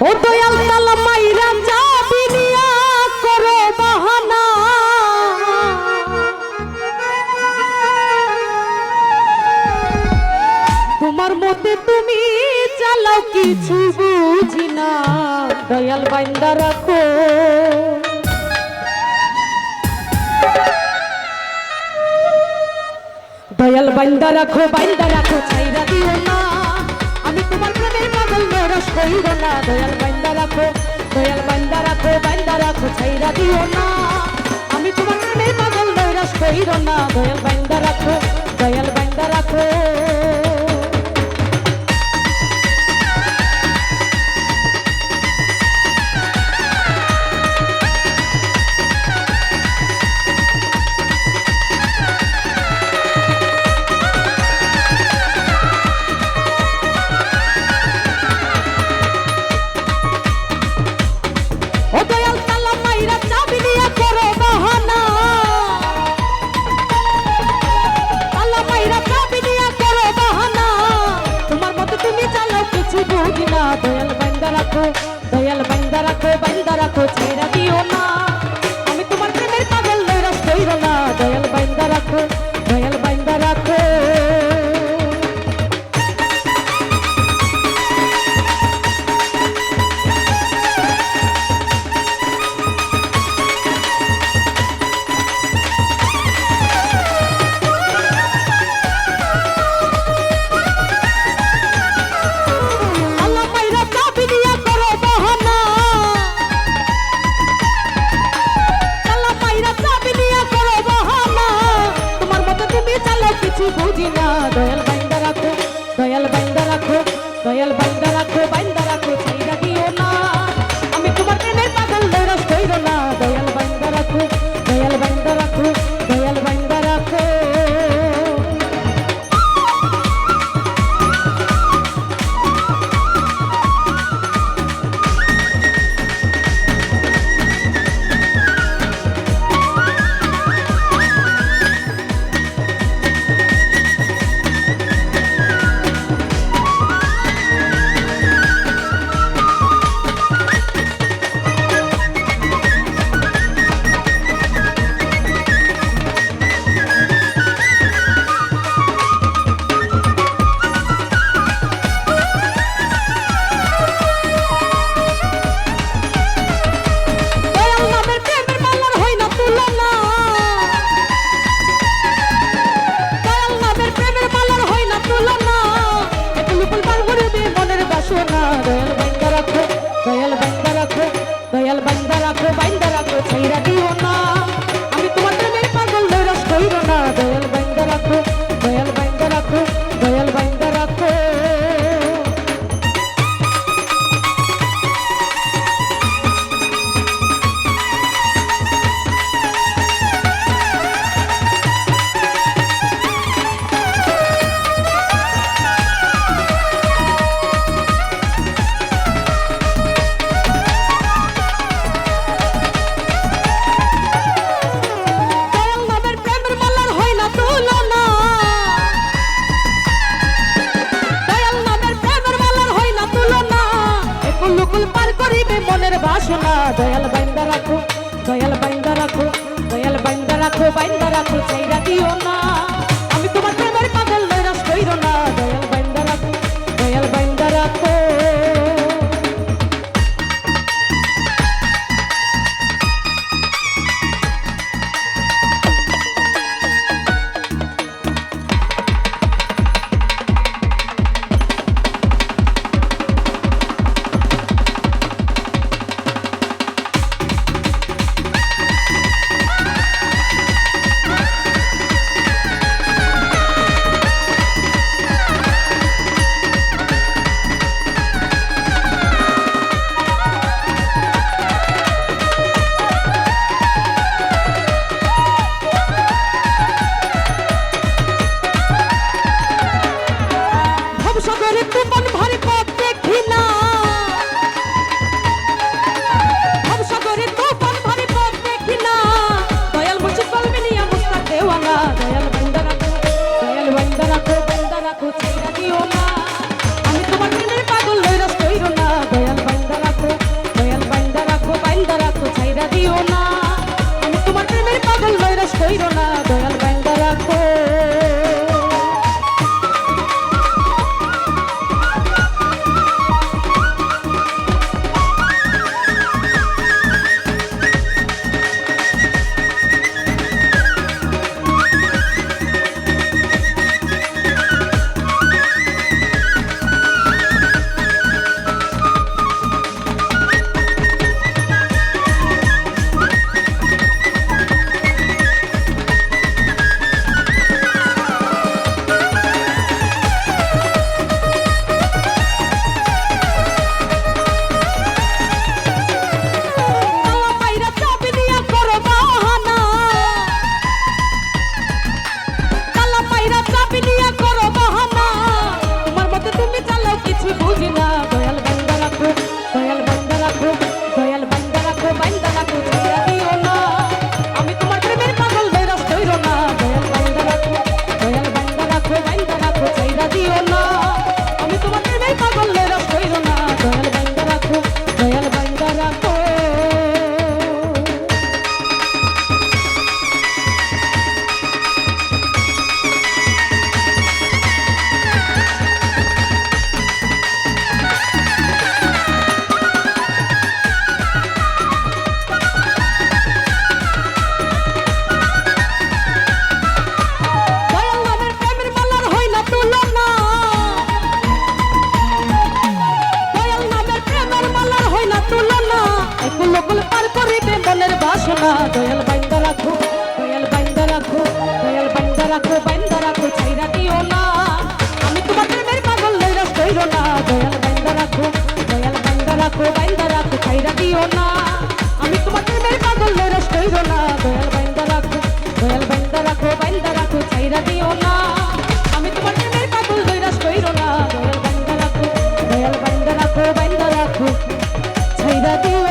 ও দয়াল তোমার তুমি কিছু বুঝি না দয়াল বাইন্দা রাখো বাইন্দা রাখো, ছাইরা দিও না। আমি তোমার প্রেমের নরস কইব না দয়াল বাইন্দা রাখো দয়াল বাইন্দা রাখো বাইন্দা রাখো ছাইরা দিও না আমি তোমার নামে পাগল নরস কইব না দয়াল বাইন্দা রাখো দয়াল বাইন্দা রাখো রাখো, দয়াল বাইন্দা রাখো বাইন্দা রাখো, ছেড়া দিও না। আমি তোমার প্রেমের পাগল নৈরাস কইরো না। দয়াল বাইন্দা রাখো। চালাও কিছু বুঝি না। দয়াল বাইন্দা রাখো, দয়াল বাইন্দা রাখো, দয়াল বাইন্দা রাখো বাইন্দা রাখো, ছাইরা দিও না। আমি তোমার প্রেমের পাগল দয়াল বাইন্দা রাখো, দয়াল বাইন্দা রাখো, দয়াল বাইন্দা বাসনা, দয়াল বাইন্দা রাখো, দয়াল বাইন্দা রাখো, দয়াল বাইন্দা রাখো বাইন্দা রাখো চাইরা দিও না। আমি তোমার প্রেমের পাগল i'll Radio 90.5. দয়াল বাইন্দা রাখো দয়াল বাইন্দা রাখো দয়াল বাইন্দা রাখো বাইন্দা রাখো ছাইরা দিও না আমি তোমার প্রেমের পাগল নৈরাশ কইরো না দয়াল বাইন্দা রাখো দয়াল বাইন্দা রাখো বাইন্দা রাখো ছাইরা দিও না আমি তোমার প্রেমের পাগল নৈরাশ কইরো না দয়াল বাইন্দা রাখো দয়াল বাইন্দা রাখো বাইন্দা রাখো ছাইরা দিও না আমি তোমার প্রেমের পাগল নৈরাশ কইরো না দয়াল বাইন্দা রাখো দয়াল বাইন্দা রাখো বাইন্দা রাখো ছাইরা দিও